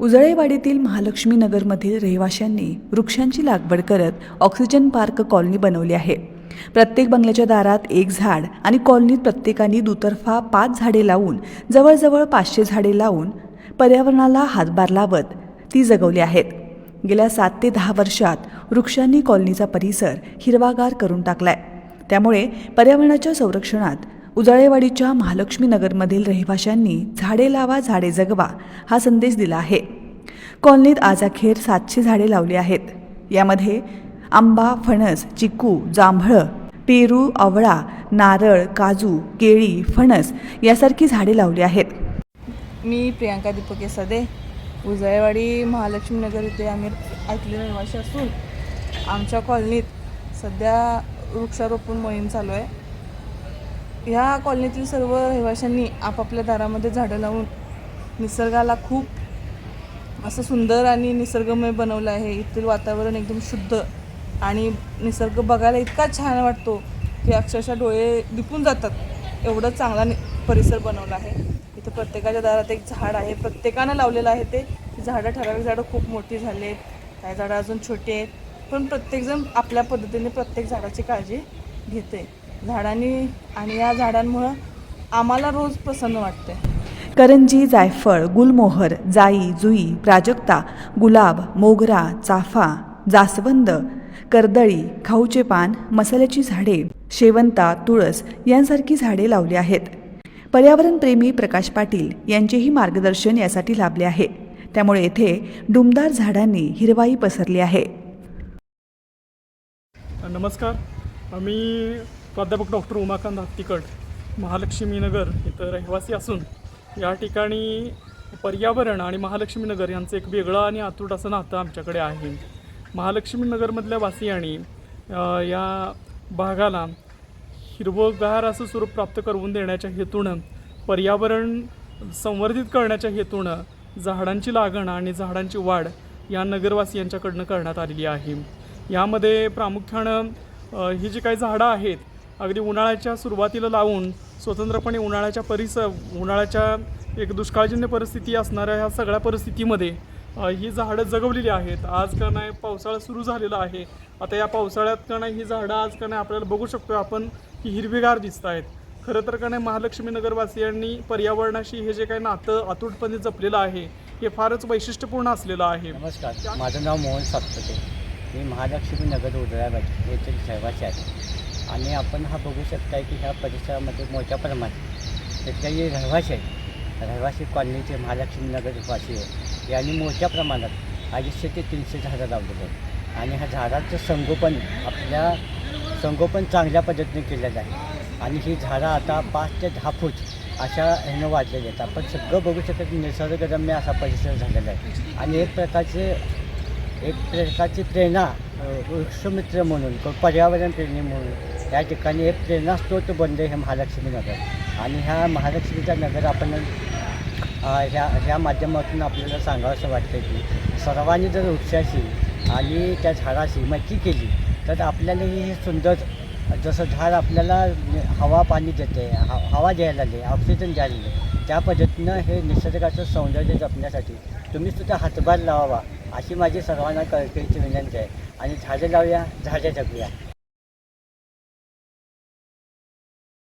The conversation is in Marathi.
उजळेवाडीतील महालक्ष्मी नगरमधील रहिवाशांनी वृक्षांची लागवड करत ऑक्सिजन पार्क कॉलनी बनवली आहे. प्रत्येक बंगल्याच्या दारात एक झाड आणि कॉलनीत प्रत्येकाने दुतर्फा पाच झाडे लावून जवळजवळ पाचशे झाडे लावून पर्यावरणाला हातभार लावत ती जगवली आहेत. गेल्या सात ते दहा वर्षात वृक्षांनी कॉलनीचा परिसर हिरवागार करून टाकलाय. त्यामुळे पर्यावरणाच्या संरक्षणात उजळेवाडीच्या महालक्ष्मी नगरमधील रहिवाशांनी झाडे लावा झाडे जगवा हा संदेश दिला आहे. कॉलनीत आज अखेर सातशे झाडे लावली आहेत. यामध्ये आंबा फणस चिकू जांभळं पेरू आवळा नारळ काजू केळी फणस यासारखी झाडे लावली आहेत. मी प्रियांका दीपके सदे उजळेवाडी महालक्ष्मी नगर इथे आम्ही ऐकले रहिवासी असून आमच्या कॉलनीत सध्या वृक्षारोपण मोहीम चालू आहे. ह्या कॉलनीतील सर्व रहिवाशांनी आपापल्या दारामध्ये झाडं लावून निसर्गाला खूप असं सुंदर आणि निसर्गमय बनवलं आहे. येथील वातावरण एकदम शुद्ध आणि निसर्ग बघायला इतका छान वाटतो की अक्षरशः डोळे दिपून जातात. एवढं चांगला नि परिसर बनवला आहे. इथं प्रत्येकाच्या दारात एक झाड आहे. प्रत्येकानं लावलेलं आहे ते. झाडं ठराविक झाडं खूप मोठी झाली आहेत. काही झाडं अजून छोटी आहेत. पण प्रत्येकजण आपल्या पद्धतीने प्रत्येक झाडाची काळजी घेते झाडांनी आणि या झाडांमुळं आम्हाला रोज प्रसन्न वाटते करंजी जायफळ गुलमोहर जाई जुई प्राजक्ता गुलाब मोगरा चाफा जास्वंद कर्दळी खाऊचे पान मसाल्याची झाडे शेवंता तुळस यांसारखी झाडे लावली आहेत. पर्यावरणप्रेमी प्रकाश पाटील यांचेही मार्गदर्शन यासाठी लाभले आहे. त्यामुळे येथे डुमदार झाडांनी हिरवाई पसरली आहे. नमस्कार. मी प्राध्यापक डॉक्टर उमाकांत हत्तीकड महालक्ष्मीनगर इथं रहिवासी असून या ठिकाणी पर्यावरण आणि महालक्ष्मीनगर यांचं एक वेगळं आणि आतुट असं नातं आमच्याकडे आहे. महालक्ष्मीनगरमधल्या वासियांनी या भागाला हिरवगार असं स्वरूप प्राप्त करून देण्याच्या हेतूनं पर्यावरण संवर्धित करण्याच्या हेतूनं झाडांची लागण आणि झाडांची वाढ या नगरवासियांच्याकडनं करण्यात आलेली आहे. यामध्ये प्रामुख्यानं ही जी काही झाडं आहेत अगदी उन्हाळ्याच्या सुरुवातीला लावून स्वतंत्रपणे उन्हाळ्याच्या परिसर उन्हाळ्याच्या एक दुष्काळजन्य परिस्थिती असणाऱ्या ह्या सगळ्या परिस्थितीमध्ये ही झाडं जगवलेली आहेत. आज का नाही पावसाळा सुरू झालेला आहे. आता या पावसाळ्यात का नाही ही झाडं आज का नाही आपल्याला बघू शकतो आपण की हिरवीगार दिसत आहेत खरं तर का नाही महालक्ष्मी नगरवासियांनी पर्यावरणाशी हे जे काही नातं अतूटपणे जपलेलं आहे हे फारच वैशिष्ट्यपूर्ण असलेलं आहे. नमस्कार. माझं नाव मोहन सातपते. मी महालक्ष्मी नगर उदळाबाजी येथील रहिवासी आहे. आणि आपण हा बघू शकता की ह्या परिसरामध्ये मोठ्या प्रमाणात तिथले जे रहिवासी आहेत रहिवासी कॉलनीचे महालक्ष्मी वासी आहे यांनी मोठ्या प्रमाणात अडीचशे ते तीनशे झाडं लावलेली आहेत. आणि ह्या झाडाचं संगोपन आपल्या संगोपन चांगल्या पद्धतीने केलेलं आहे. आणि ही झाडं आता पाच ते दहा फूट अशा ह्यानं वाढलेली आहेत. आपण सगळं बघू शकत निसर्गरम्य असा परिसर झालेला आहे. आणि एक प्रकारचे एक प्रकारची प्रेरणा वृक्षमित्र म्हणून किंवा पर्यावरण प्रेमी म्हणून. या ठिकाणी एक प्रेरणास्त्रोत बनले हे महालक्ष्मी नगर. आणि ह्या महालक्ष्मीचा नगर आपण ह्या ह्या माध्यमातून आपल्याला सांगावंसं वाटतं की सर्वांनी जर वृक्षाशी आणि त्या झाडाशी मैत्री केली तर आपल्यालाही हे सुंदर जसं झाड आपल्याला हवा पाणी देते हवा द्यायला लागले ऑक्सिजन द्यायला लागले त्या पद्धतीनं हे निसर्गाचं सौंदर्य जपण्यासाठी तुम्ही सुद्धा हातभार लावावा अशी माझी सर्वांना कळकळीची विनंती आहे. आणि झाडे लावूया झाडे जगूया.